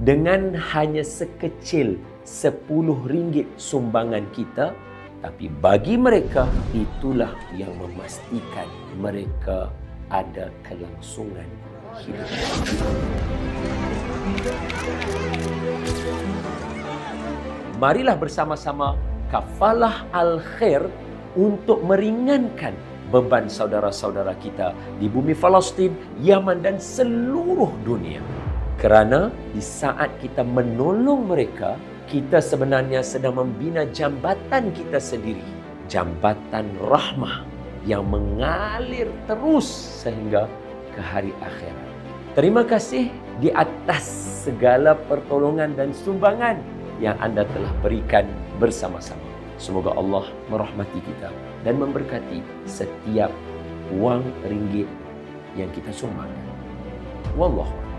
dengan hanya sekecil 10 ringgit sumbangan kita tapi bagi mereka itulah yang memastikan mereka ada kelangsungan hidup. Marilah bersama-sama kafalah al-khair untuk meringankan beban saudara-saudara kita di bumi Palestin, Yaman dan seluruh dunia. Kerana di saat kita menolong mereka, kita sebenarnya sedang membina jambatan kita sendiri. Jambatan rahmah yang mengalir terus sehingga ke hari akhirat. Terima kasih di atas segala pertolongan dan sumbangan yang anda telah berikan bersama-sama. Semoga Allah merahmati kita dan memberkati setiap wang ringgit yang kita sumbangkan. Wallahu a'lam.